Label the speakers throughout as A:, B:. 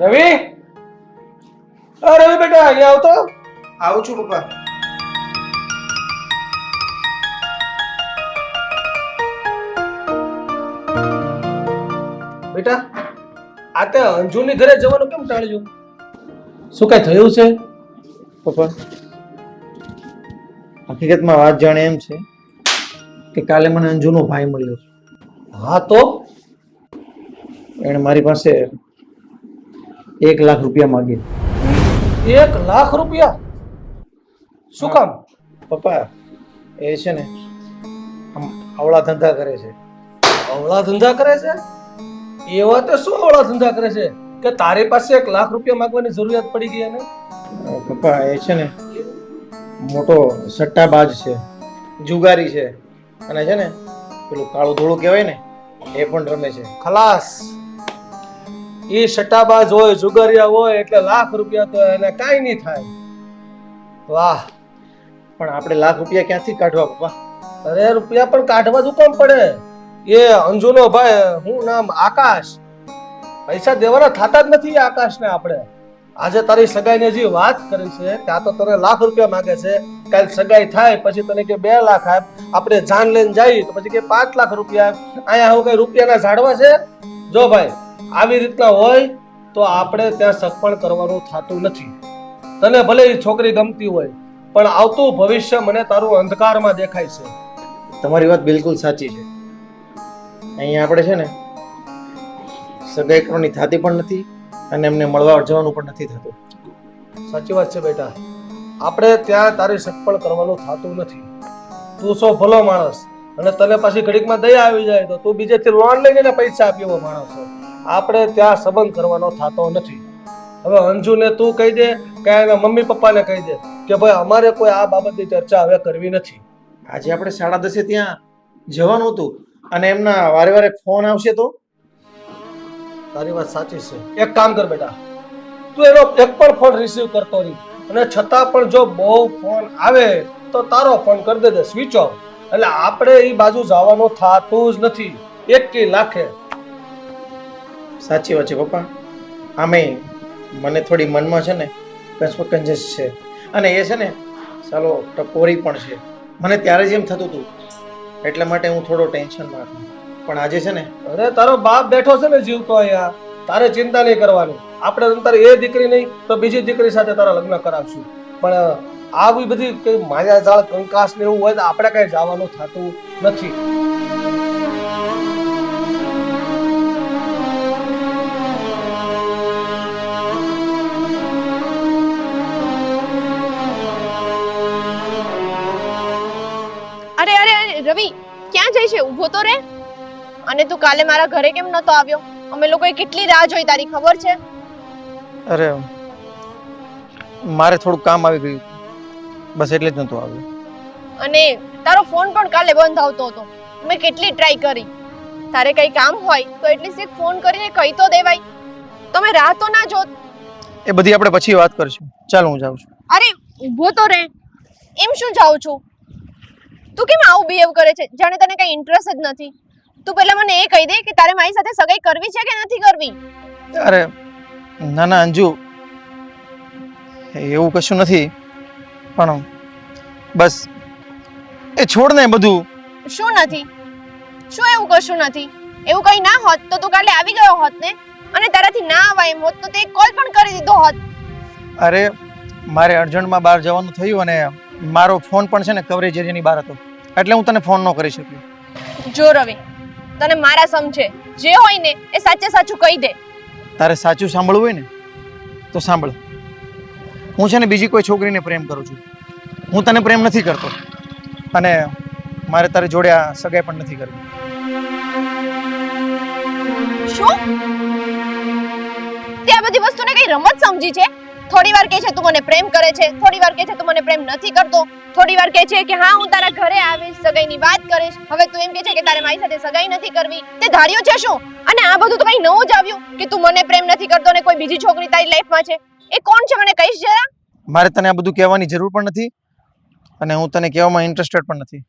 A: રવિ? અ રવિ બેટા અહીંયા આવતો?
B: આવું છું પપ્પા.
A: બેટા આ તે અંજુની ઘરે જવાનું કેમ ટાળ્યું? શું કઈ થયું છે?
B: પપ્પા? હકીકતમાં વાત જાણે એમ છે કે કાલે મને અંજુનો ભાઈ મળ્યો
A: હા તો?
B: એણે મારી પાસે એક લાખ રૂપિયા માગે.
A: એક લાખ રૂપિયા? શું કામ?
B: પપ્પા એ છે ને આમ આવળા ધંધા કરે છે.
A: અવળા ધંધા કરે છે? એવા તો શું અવળા ધંધા કરે છે? કે તારી પાસે એક લાખ રૂપિયા માંગવાની જરૂરિયાત પડી ગઈ એને?
B: પપ્પા એ છે ને મોટો સટ્ટાબાજ છે જુગારી છે. અને છે ને પેલું કાળું ધોળું કહેવાય ને એ પણ રમે છે.
A: ખલાસ. એ સટ્ટાબાજ હોય જુગારિયા હોય એટલે લાખ રૂપિયા તો એને કાંઈ નહીં થાય. વાહ.
B: પણ આપણે લાખ રૂપિયા ક્યાંથી કાઢવા પપ્પા?
A: અરે રૂપિયા પણ કાઢવા જ કોણ પડે. એ અંજુનો ભાઈ હું નામ આકાશ. પૈસા દેવાના થતા જ નથી આકાશને આપણે. આજે તારી સગાઈને જે વાત કરી છે ત્યાં તો તને લાખ રૂપિયા માંગે છે. કાલ સગાઈ થાય પછી તને કે બે લાખ આપ આપણે જાન લઈને જઈએ તો પછી કે પાંચ લાખ રૂપિયા. અહીંયા હું કઈ રૂપિયાના ઝાડવા છે? જો ભાઈ. આવી રીતના હોય તો આપણે ત્યાં સગપણ કરવાનું થતું નથી. તને ભલે એ છોકરી ગમતી હોય પણ આવતું ભવિષ્ય મને તારું અંધકારમાં દેખાય છે.
B: તમારી વાત બિલકુલ સાચી છે. અહીંયા આપણે છે ને સગાઈ કરવાની થતી પણ નથી અને એમને મળવા જવાનું પણ નથી થતું.
A: સાચી વાત છે બેટા. આપણે ત્યાં તારી સગપણ કરવાનું થતું નથી. તું સો ભલો માણસ અને તને પાછી ઘડીકમાં દયા આવી જાય તો તું બીજેથી લોન લઈને પૈસા આપી એવો માણસ છો. આપણે ત્યાં સંબંધ કરવાનો થતો નથી. હવે અંજુને તું કહી દે કે એના મમ્મી પપ્પાને કહી દે કે ભાઈ અમારે કોઈ આ બાબતની ચર્ચા હવે કરવી નથી.
B: આજે આપણે સાડા દસે ત્યાં જવાનું હતું અને એમના વારે વારે ફોન આવશે તો?
A: તારી વાત સાચી છે. એક કામ કર બેટા. તું એનો એક પણ ફોન રિસીવ કરતો નહીં. અને છતાં પણ જો બહુ ફોન આવે તો તારો ફોન કરી દેજે. સ્વિચ ઓફ એટલે આપણે એ બાજુ જવાનું થતું જ નથી. એક કી લાખે.
B: સાચી વાત છે પપ્પા. આમે મને થોડી મનમાં છે ને કંજસ છે. અને એ છે ને ચાલો ટકોરી પણ છે. મને ત્યારે જ એમ થતું હતું. એટલા માટે હું થોડો ટેન્શનમાં હતો. પણ આજે છે ને,
A: અરે, તારો બાપ બેઠો છે ને જીવતો અહીંયા. તારે ચિંતા નહીં કરવાની. આપણે તારે એ દીકરી નહીં, તો બીજી દીકરી સાથે તારા લગ્ન કરાવશું. પણ, આવી બધી માયા જાળ કંકાસ ને એવું હોય તો આપણે કાંઈ જવાનું થતું નથી.
C: ઊભો તો રે? અને તું કાલે મારા ઘરે કેમ નતો આવ્યો? અમે લોકોએ કેટલી રાહ જોઈ તારી ખબર છે?
B: અરે મારે થોડું કામ આવી ગયું. બસ એટલે જ નહોતું આવ્યું.
C: અને તારો ફોન પણ કાલે બંધ આવતો હતો. મેં કેટલી ટ્રાય કરી. તારે કઈ કામ હોય તો એટલીસ્ટ એક ફોન કરીને કહી તો દેવાય. તમે રાહ તો ના જોત.
B: એ બધી આપણે પછી વાત કરીશું. ચાલ હું જાઉં છું.
C: અરે ઊભો તો રે. એમ શું જાઉં છું? તું કેમ આવું બિહેવ કરે છે? જાણે તને કઈ ઇન્ટરેસ્ટ જ નથી. તું પહેલા મને એ કહી દે કે તારે મારી સાથે સગાઈ કરવી છે કે નથી કરવી?
B: અરે ના ના અંજુ. એવું કશું નથી. પણ બસ. એ છોડ ને બધું.
C: શું નથી? શું એવું કશું નથી? એવું કઈ ના હોત તો તું કાલે આવી ગયો હોત ને? અને તારાથી ના આવાય એમ હોત તો તે કોલ પણ કરી દીધો હોત.
B: અરે મારે અર્જન્ટમાં બહાર જવાનું થયું અને મારો ફોન પણ છે ને કવરેજ એરિયાની બહાર હતો. એટલે હું તને ફોન ન કરી શક્યો.
C: જો રવિ તને મારા સમજે જે હોય ને એ સાચે સાચું કહી દે.
B: તારે સાચું સાંભળવું હોય ને તો સાંભળ. હું છે ને બીજી કોઈ છોકરીને પ્રેમ કરું છું. હું તને પ્રેમ નથી કરતો. અને મારે તારી જોડે આ સગાઈ પણ નથી કરવી.
C: શું? તે આ બધી વસ્તુને કઈ રમત સમજી છે? થોડી વાર કહે છે તું મને પ્રેમ કરે છે. થોડી વાર કહે છે તું મને પ્રેમ નથી કરતો. થોડી વાર કહે છે કે હા હું તારા ઘરે આવીશ સગાઈની વાત કરીશ. હવે તું એમ કહે છે કે તારે મારી સાથે સગાઈ નથી કરવી. તે ધાર્યું છે શું? અને આ બધું તો કઈ નવું જ આવ્યું કે તું મને પ્રેમ નથી કરતો ને કોઈ બીજી છોકરી તારી લાઈફમાં છે. એ કોણ છે મને કહીશ જરા?
B: મારે તને આ બધું કહેવાની જરૂર પણ નથી અને હું તને કહેવામાં ઇન્ટરેસ્ટેડ પણ નથી.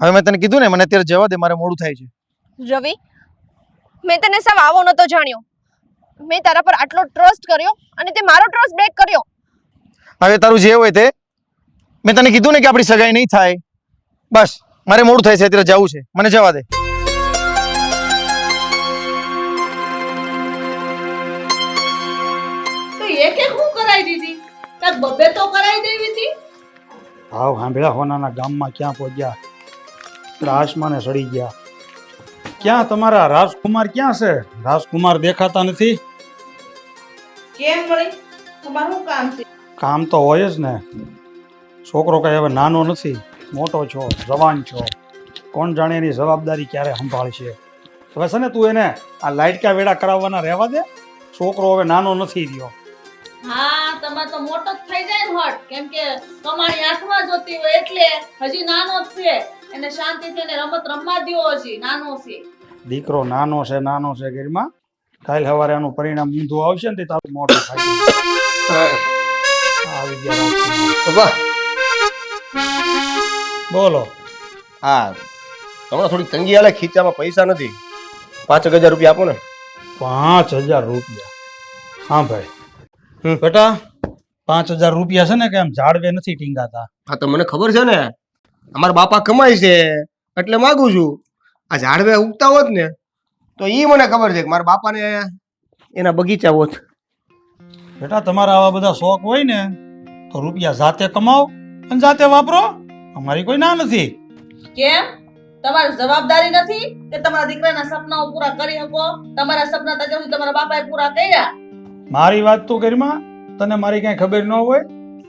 B: હવે મેં તને કીધું ને મને અત્યારે જવા દે મારે મોડું થાય છે.
C: રવિ મેં તને સાવ આવો નતો જાણ્યો. મેં તારા પર આટલો ટ્રસ્ટ કર્યો અને તે મારો ટ્રસ્ટ બ્રેક કર્યો.
B: હવે તારું જે હોય તે મેં તને કીધું ને કે આપણી સગાઈ નહીં થાય. બસ મારે મોડું થાય છે અત્યારે જવું છે. મને જવા દે.
D: તો એ કે હું કરાવી દીધી? તાર બબે તો કરાવી દેવી હતી?
E: આવ હાંભળા હોનાના ગામમાં ક્યાં પહોંચ્યા? ત્રાસમાં ને સડી ગયા. ક્યાં તમારા રાજકુમાર ક્યાં છે? રાજકુમાર દેખાતા નથી?
D: કેમ વળી? તમારું કામ છે?
E: કામ તો હોય જ ને. છોકરો કઈ હવે નાનો નથી મોટો છો જવાન છો. કોણ જાણે એની જવાબદારી ક્યારે સંભાળશે? હવે છે ને તું એને આ લાઇટકા વેડા કરાવવાના રહેવા દે. છોકરો હવે નાનો નથી રહ્યો.
D: હા તમે તો મોટો જ થઈ જાય ને હટ. કેમ કે કમાણી આંખમાં જોતી હોય એટલે હજી નાનો જ છે. એને શાંતિથી એને રમત રમવા દો હજી નાનો છે.
E: દીકરો નાનો છે નાનો છે ઘરમાં કાલ સવારે આનું પરિણામ ઊંધું આવશે ને તે તારું મોટું થાય. આવી ગયા રાજકુમાર. બોલો.
F: હા. હમણાં થોડી તંગી આલે ખીચામાં પૈસા નથી. પાંચ એક હજાર રૂપિયા આપો ને.
E: પાંચ હજાર રૂપિયા. હા ભાઈ. બેટા પાંચ હજાર રૂપિયા છે ને કે આમ ઝાડવે નથી ટીંગાતા?
F: હા તો મને ખબર છે ને અમારા બાપા કમાય છે એટલે માગું છું. આ ઝાડવે ઉગતા હોત ને તો એ મને ખબર છે કે મારા બાપાને એના બગીચા હોત.
E: બેટા તમારા આવા બધા શોખ હોય ને તો રૂપિયા જાતે કમાઓ અને જાતે વાપરો. અમારી કોઈ ના નથી.
D: કેમ? તમારી જવાબદારી નથી કે તમારા દીકરાના સપનાઓ પૂરા કરી શકો? તમારા સપના તો તમારા બાપાએ પૂરા કર્યા.
E: મારી વાત તું કરીમાં તને મારી કઈ ખબર ન હોય.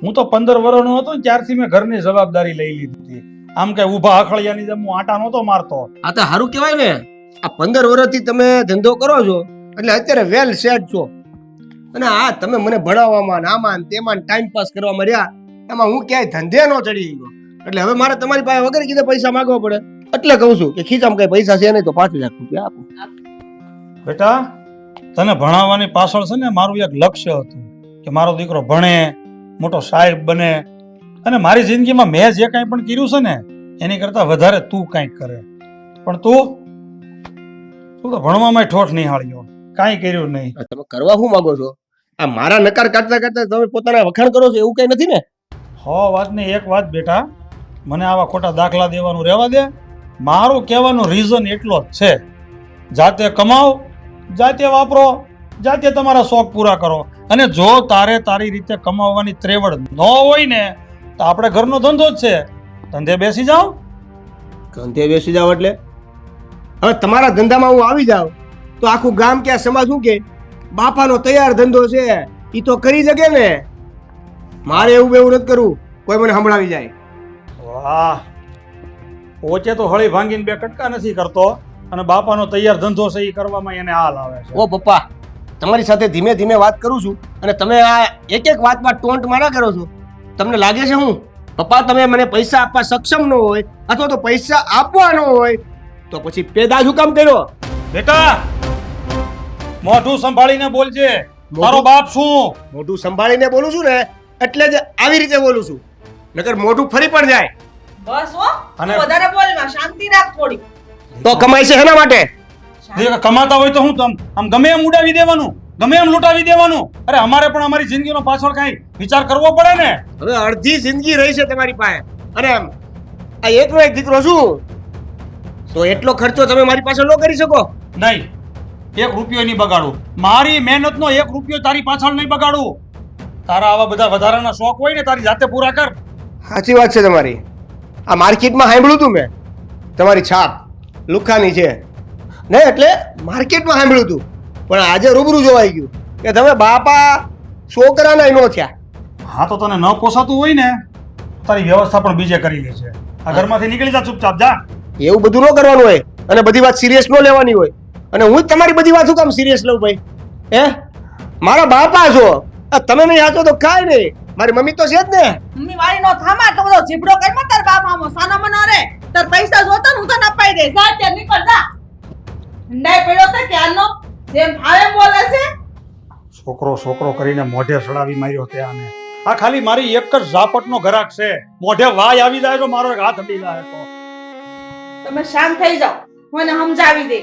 E: હું તો પંદર વર્ષનો હતો ને ત્યારથી મેં ઘરની જવાબદારી લઈ લીધી આમ કઈ ઊભા અખળિયાની જેમ હું આટા નહોતો મારતો.
F: આ તો સારું કહેવાય ને. આ પંદર વર્ષથી તમે ધંધો કરો છો, એટલે અત્યારે વેલ સેટ છો. અને આ તમે મને ભણાવવામાં આમાં તેમાં ટાઈમ પાસ કરવામાં રહ્યા એમાં હું ક્યાંય ધંધે ન ચડી ગયો. એટલે હવે મારે તમારી પાસે વગર કીધે પૈસા માંગવા પડે. એટલે કહું છું કે ખીચામાં કઈ પૈસા છે નહીં તો પાંચ હજાર રૂપિયા આપો.
E: બેટા, તને ભણાવવાની પાછળ છે ને મારું એક લક્ષ્ય હતું કે મારો દીકરો ભણે, મોટો સાહેબ બને. અને મારી જિંદગીમાં મેં જે કાંઈ પણ કર્યું છે ને, એની કરતાં વધારે તું કાંઈક કરે. પણ તું તું તો ભણવામાં ઠોઠ નહીં હાળ્યો. કાંઈ કર્યું નહીં.
F: તમે કરવા શું માંગો છો? આ મારા નકાર કાઢતા કાઢતા તમે પોતાના વખાણ કરો છો એવું કઈ નથી ને?
E: હો વાતની એક વાત બેટા. મને આવા ખોટા દાખલા દેવાનું રહેવા દે. મારું કહેવાનું રીઝન એટલો જ છે. જાતે કમાઓ જાતે વાપરો જાતે તમારા શોખ પૂરા કરો. અને જો તારે તારી રીતે કમાવવાની ત્રેવડ ન હોય ને તો આપણે ઘરનો ધંધો જ છે. ધંધે બેસી જાઓ.
F: ધંધે બેસી જાવ એટલે? હવે તમારા ધંધામાં હું આવી જાઉં તો આખું ગામ કે આ સમાજ શું કે? બાપાનો તૈયાર ધંધો છે એ તો કરી શકે ને. મારે એવું એવું નથી કરવું કોઈ મને સંભળાવી જાય.
E: વાહ. પોચે તો હળી ભાંગીને બે કટકા નથી કરતો અને બાપાનો તૈયાર ધંધો છે એ કરવામાં એને હાલ આવે છે.
F: ઓ પપ્પા તમારી સાથે ધીમે ધીમે વાત કરું છું અને તમે આ એક એક વાતમાં ટોન્ટ મારા કરો છો. તમને લાગે છે હું? પપ્પા તમે મને પૈસા આપવા સક્ષમ ન હોય અથવા તો પૈસા આપવા ન હોય તો પછી પેદા શું કામ કર્યો?
E: બેટા મોઢું સંભાળીને બોલજે. મારો બાપ શું?
F: મોઢું સંભાળીને બોલું છું ને એટલે જ આવી રીતે બોલું છું. નકર મોઢું ફરી પણ જાય.
D: બસ હો
E: અને-
D: વધારે બોલવા શાંતિ રાખ થોડી
F: તો કમાય છે હેના માટે?
E: કમાતા હોય તો હું તમ આમ ગમે એમ ઉડાવી દેવાનું ગમે એમ લૂંટાવી દેવાનું. અરે અમારે પણ અમારી જિંદગીનો પાછળ કાંઈ વિચાર કરવો પડે ને?
F: હવે અડધી જિંદગી રહી છે તમારી પાસે. અને એમ આ એકનો એક દીકરો છું તો એટલો ખર્ચો તમે મારી પાસે ન કરી શકો?
E: નહીં. એક રૂપિયો નહીં બગાડું. મારી મહેનતનો એક રૂપિયો તારી પાછળ નહીં બગાડું. તારા આવા બધા વધારાના શોખ હોય ને તારી જાતે પૂરા કર.
F: સાચી વાત છે તમારી. આ માર્કેટમાં સાંભળ્યું હતું મેં? તમારી છાપ લુખાની છે. નહીં એટલે માર્કેટમાં સાંભળ્યું હતું પણ આજે રૂબરૂ જોવાઈ ગયું કે તમે બાપા છોકરાના નો થયા.
E: હા તો તને ન પોસાતું હોય ને તારી વ્યવસ્થા પણ બીજે કરી લે છે આ ઘરમાંથી નીકળી જા ચૂપચાપ જા.
F: એવું બધું ન કરવાનું હોય અને બધી વાત સિરિયસ ન લેવાની હોય. અને હું જ તમારી બધી વાત શું કામ સિરિયસ લઉં ભાઈ? હે? મારા બાપા છો. તમે નહીં હાચો તો કાંઈ નહીં. મારી મમ્મી તો છે જ ને.
D: મમ્મી વાળી નો થામા તો બધો જીબડો કઈ માં તાર બાપ આમો? સાનો મનો રે તાર પૈસા જોતો ને હું તને અપાઈ દે જા ત્યાં નીકળ જા. ઠંડાઈ પડ્યો તે ક્યારનો? જેમ આવે બોલે છે.
E: છોકરો છોકરો કરીને મોઢે સડાવી માર્યો તે આને. આ ખાલી મારી એક જ ઝાપટનો ઘરાક છે. મોઢે વાય આવી જાય તો મારો એક હાથ અડી જાય તો.
D: તમે શાંત થઈ જાઓ. મને સમજાવી દે.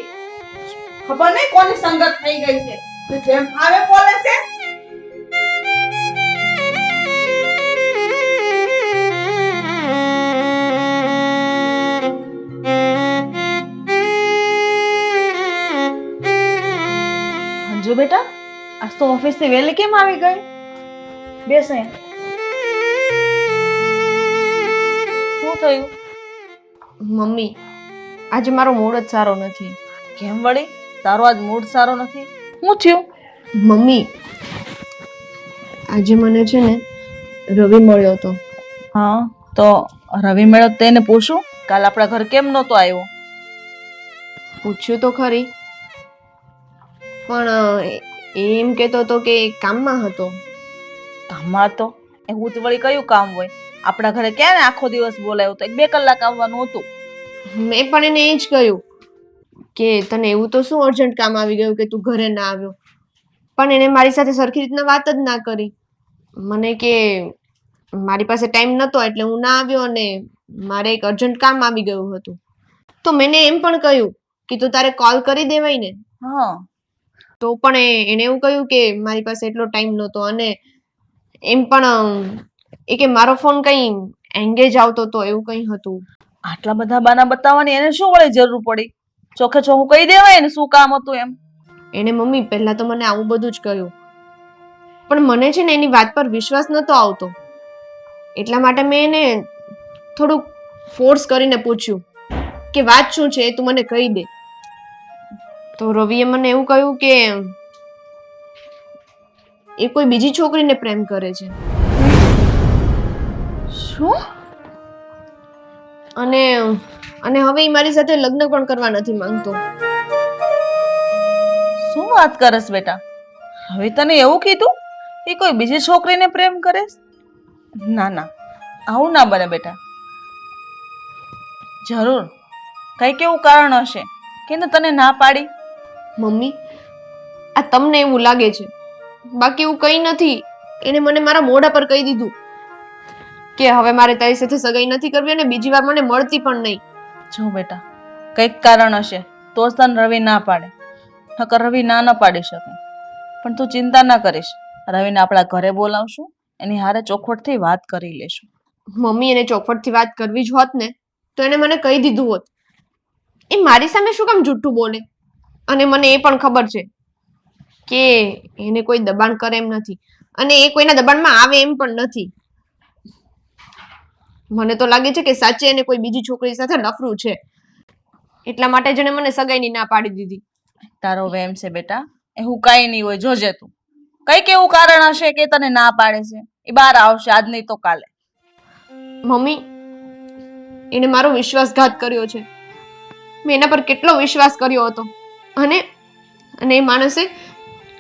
D: ખબર નહીં કોની સંગત થઈ ગઈ છે.
G: તે જેમ આવે બોલે છે.
D: જો બેટા, આજ તો ઓફિસથી વહેલી કેમ આવી ગઈ? બેસ. શું થયું?
C: મમ્મી આજે મારો મૂડ જ સારો નથી.
D: કેમ વળી? તારો આજ મૂડ સારો નથી? હું થયું?
C: મમ્મી આજે મને છે ને રવિ મળ્યો હતો.
D: હા તો રવિ મળ્યો તેને પૂછું કાલ આપણા ઘર કેમ નહોતો આવ્યો?
C: પૂછ્યું તો ખરી પણ એમ કહેતો હતો કે કામમાં હતો.
D: કામમાં તો એ તો વળી કયું કામ હોય? આપણા ઘરે ક્યાં આખો દિવસ બોલાયો તો? એક બે કલાક આવવાનું હતું.
C: મેં પણ એને એ જ કહ્યું કે તને એવું તો શું અર્જન્ટ કામ આવી ગયું કે તું ઘરે ના આવ્યો? પણ એને મારી સાથે સરખી રીતના વાત જ ના કરી. મને કે મારી પાસે ટાઈમ નહોતો એટલે હું ના આવ્યો અને મારે એક અર્જન્ટ કામ આવી ગયું હતું. તો મેં એમ પણ કહ્યું કે તું તારે કોલ કરી દેવાય ને.
D: હા.
C: તો પણ એને એવું કહ્યું કે મારી પાસે એટલો ટાઈમ નહોતો અને એમ પણ એ કે મારો ફોન કંઈ એંગેજ આવતો હતો એવું કંઈ હતું.
D: આટલા બધા બાના બતાવવાની એને શું વળી જરૂર પડી? ચોખે ચોખ્ખું કહી દેવાય ને શું કામ હતું એમ?
C: એને મમ્મી પહેલા તો મને આવું બધું જ કહ્યું. પણ મને છે ને એની વાત પર વિશ્વાસ નહોતો આવતો. એટલા માટે મેં એને થોડુંક ફોર્સ કરીને પૂછ્યું કે વાત શું છે એ તું મને કહી દે. તો રવિએ મને એવું કહ્યું કે એ કોઈ બીજી છોકરીને પ્રેમ કરે છે.
D: શું?
C: અને અને હવે એ મારી સાથે લગ્ન પણ કરવા નથી માંગતો.
D: શું વાત કરસ બેટા? હવે તને એવું કીધું એ કોઈ બીજી છોકરીને પ્રેમ કરે ના ના આવું ના બને બેટા. જરૂર કંઈક એવું કારણ હશે કે તને ના પાડી.
C: મમ્મી આ તમને એવું લાગે છે. બાકી એવું કંઈ નથી. એને મને મારા મોઢા પર કહી દીધું. કે હવે મારે તારી સાથે સગાઈ નથી કરવી અને બીજી વાર મને મળતી પણ નહીં.
D: જો બેટા કંઈક કારણ હશે તો જ તને રવિ ના પાડે. નકર રવિ ના ન પાડી શકે. પણ તું ચિંતા ના કરીશ. રવિને આપણા ઘરે બોલાવશું એની હારે ચોખવટથી વાત કરી લેશું.
C: મમ્મી એને ચોખવટથી વાત કરવી જ હોત ને તો એને મને કહી દીધું હોત. એ મારી સામે શું કામ જૂઠું બોલે? અને મને એ પણ ખબર છે કે એને કોઈ દબાણ કરે એમ નથી. અને એ કોઈના દબાણમાં આવે એમ પણ નથી. મને તો લાગે છે કે સાચે એને કોઈ બીજી છોકરી સાથે નફરું છે. એટલા માટે જ એને મને સગાઈની ના પાડી દીધી.
D: તારો વેમ છે બેટા. એ હું કાંઈ નહીં હોય જોજે તું. કઈ કેવું કારણ હશે કે તને ના પાડે છે. એ બહાર આવશે આજ નહીં તો કાલે.
C: મમ્મી એને મારો વિશ્વાસઘાત કર્યો છે. મેં એના પર કેટલો વિશ્વાસ કર્યો હતો. અને અને એ માણસે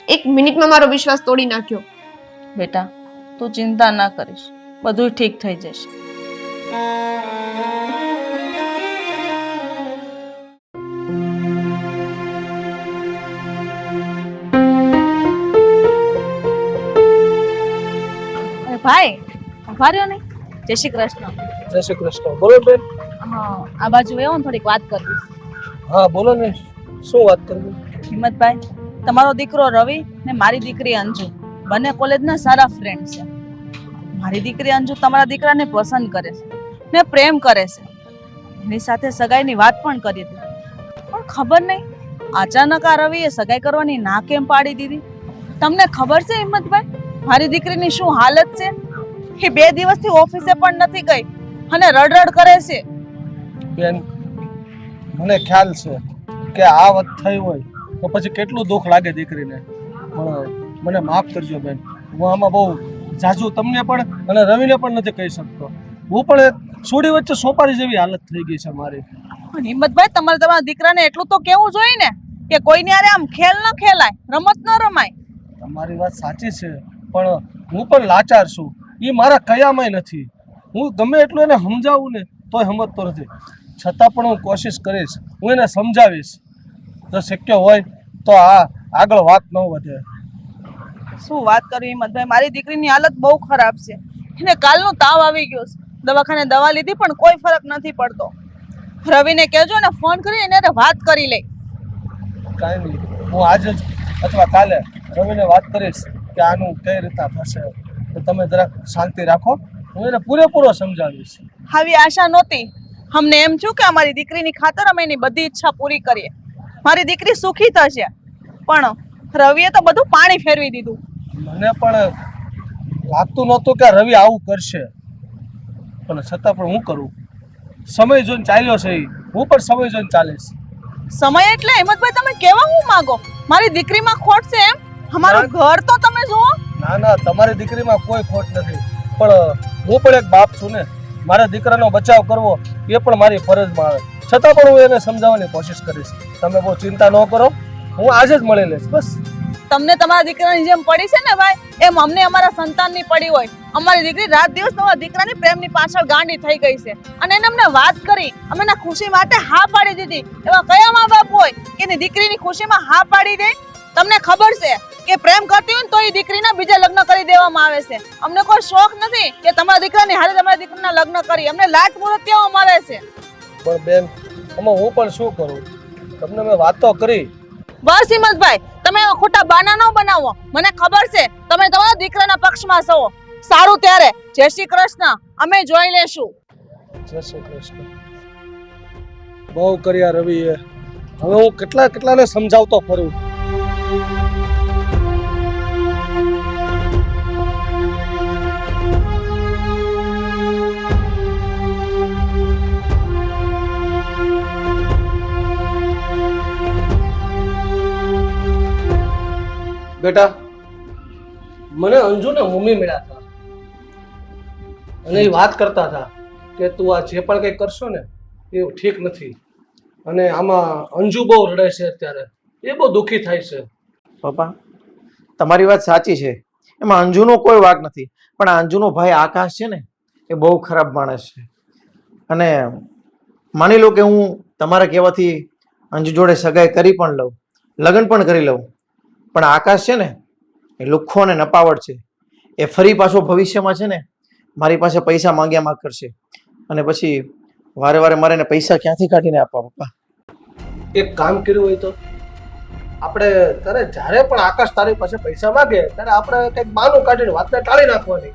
C: એક મિનિટમાં મારો વિશ્વાસ તોડી નાખ્યો.
D: બેટા તું ચિંતા ના કરીશ. બધું ઠીક થઈ જશે. ભાઈ ઊભા રહ્યો ને જય શ્રી કૃષ્ણ.
A: જય શ્રી કૃષ્ણ. બોલો બેન.
D: હા આ બાજુ એવો ને થોડીક વાત કરવી.
A: હા બોલો ને. શું વાત કરવી?
D: હિંમતભાઈ તમારો દીકરો રવિ ને મારી દીકરી અંજુ બંને કોલેજના સારા ફ્રેન્ડ છે. મારી દીકરી અંજુ તમારા દીકરાને પસંદ કરે છે. ને પ્રેમ કરે છે. એની સાથે સગાઈની વાત પણ કરી હતી. પણ ખબર નહીં, અચાનક આ રવિએ સગાઈ કરવાની ના કેમ પાડી દીધી. તમને ખબર છે, હિંમતભાઈ? મારી દીકરીની શું હાલત છે? એ બે દિવસથી ઓફિસે પણ નથી ગઈ અને રડરડ કરે છે.
A: બેન, મને ખ્યાલ છે કે આ વાત થઈ હોય તો પછી કેટલું દુઃખ લાગે દીકરીને. પણ મને માફ કરજો બેન, હું આમાં બહુ જાજુ તમને પણ અને રવિને પણ નથી કહી શકતો. હું પણ સોડી વચ્ચે સોપારી જેવી હાલત થઈ ગઈ છે મારી.
D: પણ હિંમતભાઈ તમારે તમારા દીકરાને એટલું તો કેવું જોઈએ ને કે કોઈની હારે આમ ખેલ ન ખેલાય રમત ન રમાય.
A: તમારી વાત સાચી છે પણ હું પણ લાચાર છું. એ મારા કયામાંય નથી. હું ગમે એટલું એને સમજાવું ને તોય સમજતો નથી. છતાં પણ હું કોશિશ કરીશ હું એને સમજાવીશ. જો શક્ય હોય તો આ આગળ વાત ન વધે.
D: શું વાત કરવી હિંમતભાઈ? મારી દીકરીની હાલત બહુ ખરાબ છે. એને કાલનો તાવ આવી ગયો છે. દવાખાને દવા લીધી પણ કોઈ ફરક નથી પડતો. રવિને કહેજો ને ફોન કરી એને વાત કરી લે.
A: કાંઈ નહીં. હું આજે જ અથવા કાલે રવિને વાત કરીશ કે આનું કઈ રીતના થશે. તો તમે જરાક શાંતિ રાખો. હું એને પૂરેપૂરો સમજાવીશ.
D: આવી આશા નહોતી. અમને એમ છું કે અમારી દીકરીની ખાતર અમે એની બધી ઈચ્છા પૂરી કરીએ. મારી દીકરી સુખી થશે. પણ રવિએ તો બધું પાણી ફેરવી દીધું.
A: મને પણ લાગતું નહોતું કે રવિ આવું કરશે. પણ છતાં પણ હું કરું? સમય જોઈને ચાલ્યો છે. હું પણ સમય જોઈને ચાલીશ
D: સમય એટલે હિંમતભાઈ તમે કેવા હું માંગો? મારી દીકરીમાં ખોટ છે એમ? અમારું ઘર તો તમે જુઓ.
A: ના ના તમારી દીકરીમાં કોઈ ખોટ નથી. પણ હું પણ એક બાપ છું ને. મારા દીકરાનો બચાવ કરવો એ પણ મારી ફરજમાં આવે. છતાં પણ હું એને સમજાવવાની કોશિશ કરીશ. તમે બહુ ચિંતા ન કરો. હું આજે જ મળી લઈશ બસ.
D: તમને તમારા દીકરાની જેમ પડી છે ને ભાઈ એમ અમને અમારા સંતાનની પડી હોય. અમારી દીકરી રાત દિવસ તમારા દીકરાની પ્રેમની પાછળ ગાંડી થઈ ગઈ છે. અને એને અમને વાત કરી અમે એના ખુશી માટે હા પાડી દીધી. એવા કયા મા બાપ હોય કે એની દીકરીની ખુશીમાં હા પાડી દે? તમને ખબર છે કે પ્રેમ કરતી હોય ને તો એ દીકરીના બીજા લગ્ન કરી દેવામાં આવે છે. અમને કોઈ શોખ નથી કે તમારા દીકરાની હારે તમારા દીકરીના લગ્ન કરી. અમને લાટ મુહૂર્તિયાઓ મળે છે.
A: પણ બેન આમાં હું પણ શું કરું? તમને મેં વાત તો કરી.
D: બસ હિંમતભાઈ તમે ખોટા બાના ન બનાવો. મને ખબર છે, તમે તમારા દીકરાના પક્ષમાં છો. સારું ત્યારે. જય શ્રી કૃષ્ણ. અમે જોઈ લેશું.
A: જય શ્રી કૃષ્ણ. બહુ કર્યા રવિએ. હવે હું કેટલા કેટલાને સમજાવતો ફરું? બેટા, મને અંજુ ને મમ્મી મળ્યા હતા. અને એ વાત કરતા હતા કે તું આ જે પણ કંઈ કરશો ને, એ ઠીક નથી. અને આમાં અંજુ બહુ રડે છે અત્યારે. એ બહુ દુઃખી થાય છે.
B: પપ્પા, તમારી વાત સાચી છે. એમાં અંજુનો કોઈ વાક નથી. પણ અંજુનો ભાઈ આકાશ છે ને, એ બહુ ખરાબ માણસ છે. અને માની લો કે હું તમારા કહેવાથી અંજુ જોડે સગાઈ કરી પણ લઉં, લગ્ન પણ કરી લઉં. પણ આકાશ છે ને એ લુખ્ખો અને નપાવડ છે. એ ફરી પાછો ભવિષ્યમાં છે ને મારી પાસે પૈસા માંગ્યા માગ કરશે. અને પછી વારે વારે મારે પૈસા ક્યાંથી કાઢીને આપવા પપ્પા?
A: એક કામ કર્યું હોય તો. આપણે તારે જ્યારે પણ આકાશ તારી પાસે પૈસા માગે ત્યારે આપણે કંઈક બાનું કાઢીને વાતને ટાળી નાખવાની.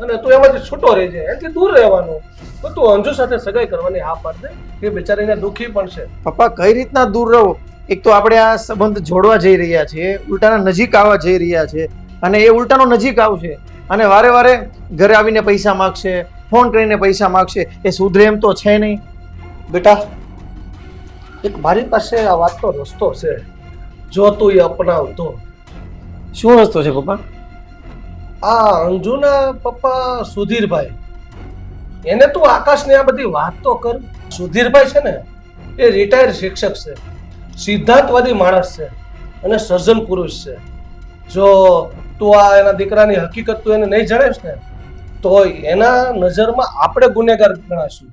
A: અને તું એમાંથી છૂટો રહેજે એથી એનાથી દૂર રહેવાનું. તો તું અંજુ સાથે સગાઈ કરવાની હા પાડ દે. એ બિચારીને દુઃખી પણ છે.
B: પપ્પા કઈ રીતના દૂર રહો? એક તો આપણે આ સંબંધ જોડવા જઈ રહ્યા છીએ, ઉલટાના નજીક આવવા જઈ રહ્યા છે અને એ ઉલટાનો નજીક આવશે અને વારે વારે ઘરે આવીને પૈસા માગશે, ફોન કરીને પૈસા માગશે, એ સુધરે એમ તો છે નહીં.
A: બેટા, એક મારી પાસે આ વાતનો રસ્તો છે. જો તું એ અપનાવ તો
B: શું રસ્તો છે પપ્પા?
A: આ અંજુના પપ્પા સુધીરભાઈ. એને તું આકાશને આ બધી વાત તો કર. સુધીરભાઈ છે ને, એ રિટાયર્ડ શિક્ષક છે. સિદ્ધાંતવાદી માણસ છે અને સર્જન પુરુષ છે. જો તું આ એના દીકરાની હકીકત તું એને નહીં જણાવીશ ને તો એના નજરમાં આપણે ગુનેગાર ગણાશું.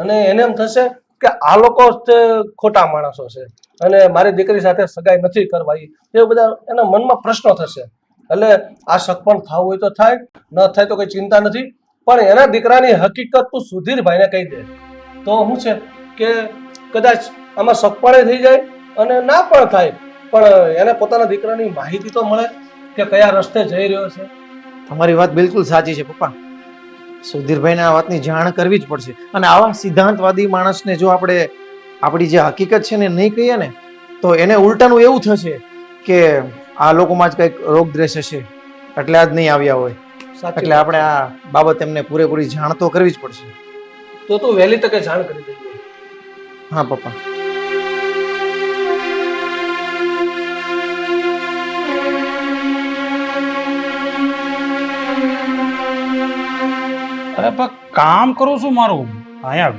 A: અને એને એમ થશે કે આ લોકો જ ખોટા માણસો છે અને મારી દીકરી સાથે સગાઈ નથી કરવાની એ બધા એના મનમાં પ્રશ્નો થશે. એટલે આ સગપણ થવું હોય તો થાય, ન થાય તો કંઈ ચિંતા નથી. પણ એના દીકરાની હકીકત તું સુધીરભાઈને કહી દે. તો શું છે કે કદાચ આમાં સગપણે થઈ જાય અને ના પણ થાય. પણ એને પોતાના દીકરાની માહિતી તો મળે કે કયા રસ્તે જઈ રહ્યો છે.
B: તમારી વાત બિલકુલ સાચી છે પપ્પા. સુધીરભાઈને આ વાતની જાણ કરવી જ પડશે. અને આવા સિદ્ધાંતવાદી માણસને જો આપણે આપણી જે હકીકત છે ને નહીં કહીએ ને તો એને ઉલટાનું એવું થશે કે આ લોકોમાં જ કંઈક રોગ દ્વેષ હશે. એટલે આજ નહીં આવ્યા હોય. એટલે આપણે આ બાબત એમને પૂરેપૂરી જાણ તો કરવી જ પડશે.
A: તો તું વહેલી તકે જાણ કરી દેજો.
B: હા પપ્પા.
E: અરે પણ કામ કરું છું મારું. અહીંયા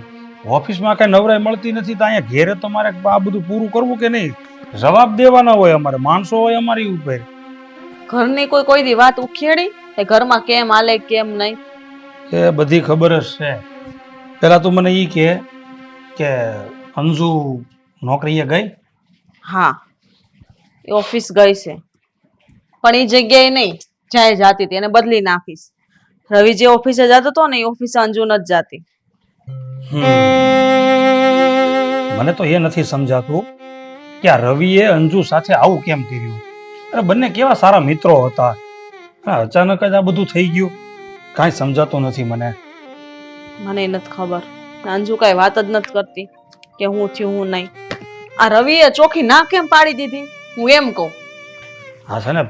E: ઓફિસમાં કઈ નવરાઈ મળતી નથી તો અહીંયા ઘેરે તો મારે આ બધું પૂરું કરવું કે નહીં? જવાબ દેવાના હોય અમારે માણસો હોય અમારી ઉપર.
D: ઘરની કોઈ કોઈ દી વાત ઉખેડી? એ ઘરમાં કેમ હાલે કેમ નહીં?
E: એ બધી ખબર જ છે. પેલા તું મને ઈ કે કે અંજુ નોકરીએ ગઈ?
D: હા એ ઓફિસ ગઈ છે. પણ એ જગ્યાએ નહીં જાય જાતી હતી એને બદલી નાખીશ. રવિ જે ઓફિસે જતો હતો ને એ ઓફિસે અંજુ નથી જાતી.
E: મને તો એ નથી સમજાતું કે આ રવિએ અંજુ સાથે આવું કેમ કર્યું? અરે બંને કેવા સારા મિત્રો હતા. અચાનક જ આ બધું થઈ ગયું. કાંઈ સમજાતું નથી મને.
D: મને નથી ખબર. અંજુ કાંઈ વાત જ નથી કરતી કે હું થયું હું નહીં. આ રવિએ ચોખી ના કેમ પાડી દીધી? હું એમ કહું.
E: હા છે ને.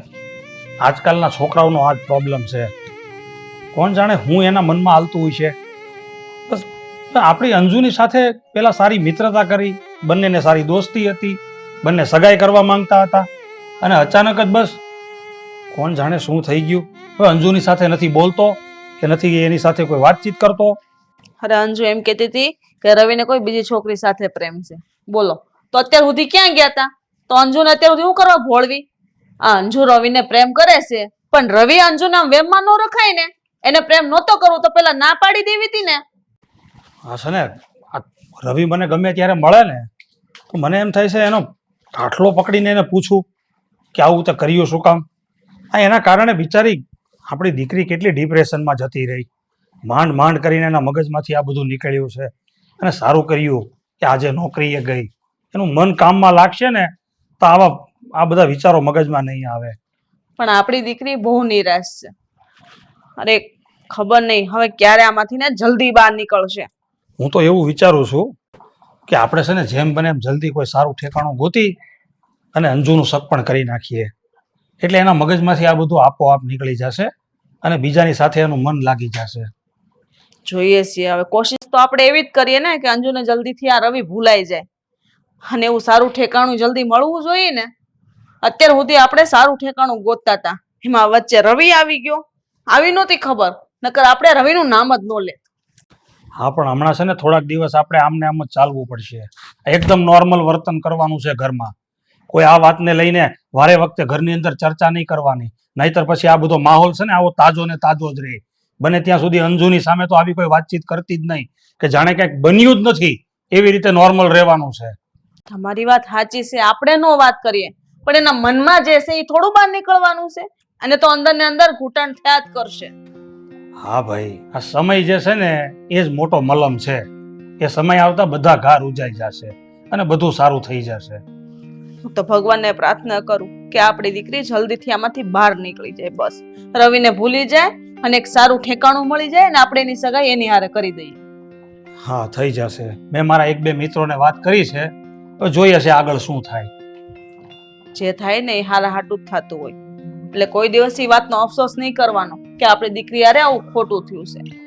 E: આજકાલના છોકરાઓનો આ પ્રોબ્લેમ છે. કોણ જાણે હું એના મનમાં હાલતું હોય છે? બસ, આપણી અંજુની સાથે પેલા સારી મિત્રતા કરી, બંનેને સારી દોસ્તી હતી, બંને સગાઈ કરવા માંગતા હતા. અને અચાનક જ બસ, કોણ જાણે શું થઈ ગયું? હવે અંજુની સાથે નથી બોલતો કે નથી એની સાથે કોઈ વાતચીત કરતો?
D: અરે અંજુ એમ કહેતી હતી કે રવિને કોઈ બીજી છોકરી સાથે પ્રેમ છે. બોલો, તો અત્યાર સુધી ક્યાં ગયા હતા તો અંજુને અત્યાર સુધી શું કરવા ભોળવી? આ અંજુ રવિને પ્રેમ કરે છે, પણ રવિ અંજુના વેમમાં ન રખાય ને. એને પ્રેમ નહોતો કરવો તો પેલા ના પાડી દેવી હતી ને?
E: હા છે ને આ રવિ મને ગમે ત્યારે મળે ને તો મને એમ થાય છે એનો કાટલો પકડીને એને પૂછું કે આવું તે કર્યું શું કામ? આ એના કારણે બિચારી આપણી દીકરી કેટલી ડિપ્રેશનમાં જતી રહી. માંડ માંડ કરીને એના મગજમાંથી આ બધું નીકળ્યું છે. અને સારું કર્યું કે આજે નોકરીએ ગઈ. એનું મન કામમાં લાગશે ને તો આવા આ બધા વિચારો મગજમાં નહીં આવે.
D: પણ આપણી દીકરી બહુ નિરાશ છે. અરે ખબર નહીં. હવે ક્યારે આમાંથી ને જલ્દી બહાર નીકળશે?
E: હું તો એવું વિચારું છું કે આપણે છે ને જેમ બને એમ જલ્દી કોઈ સારું ઠેકાણું ગોતી અને અંજુનું શક પણ કરી નાખીએ. એટલે એના મગજમાંથી આ બધું આપોઆપ નીકળી જશે અને બીજાની સાથે એનું મન લાગી જશે.
D: જોઈએ છીએ. હવે કોશિશ તો આપણે એવી જ કરીએ ને કે અંજુને જલ્દીથી આ રવિ ભૂલાઈ જાય. અને એવું સારું ઠેકાણું જલ્દી મળવું જોઈએ ને અત્યાર સુધી આપણે સારું ઠેકાણું ગોતતા હતા. એમાં વચ્ચે રવિ આવી ગયો. આવી નહોતી ખબર. નકર આપણે રવિનું નામ જ ન લે.
E: હા પણ હમણાં છે ને થોડાક દિવસ આપણે આમને આમ જ ચાલવું પડશે. એકદમ નોર્મલ વર્તન કરવાનું છે ઘરમાં. કોઈ આ વાતને લઈને વારે વખતે ઘરની અંદર ચર્ચા નહીં કરવાની. નહીતર પછી આ બધો માહોલ છે ને આવો તાજો ને તાજો જ રહે. બને ત્યાં સુધી અંજુની સામે તો આવી કોઈ વાતચીત કરતી જ નહીં. કે જાણે ક્યાંક બન્યું જ નથી એવી રીતે નોર્મલ રહેવાનું છે.
D: તમારી વાત સાચી છે આપણે નો વાત કરીએ. પણ એના મનમાં જે છે એ થોડું બહાર નીકળવાનું છે. અને તો અંદર ને અંદર ઘૂંટણ થયા જ કરશે.
E: હા ભાઈ આ સમય જે છે ને એ જ મોટો મલમ છે. એ સમય આવતા બધા ઘા રૂજાઈ જશે અને બધું સારું થઈ જશે.
D: હું તો ભગવાનને પ્રાર્થના કરું કે આપણી દીકરી જલ્દીથી આમાંથી બહાર નીકળી જાય બસ. રવિને ભૂલી જાય અને એક સારું ઠેકાણું મળી જાય અને આપણે એની સગાઈ એની હારે કરી દઈએ.
E: હા થઈ જશે. મેં મારા એક બે મિત્રોને વાત કરી છે તો જોઈએ છે આગળ શું થાય.
D: જે થાય ને એ હારા હાટું જ થતું હોય. એટલે કોઈ દિવસ એ વાતનો અફસોસ નહીં કરવાનો. કે આપણે દીકરી હારે આવું ખોટું થયું છે.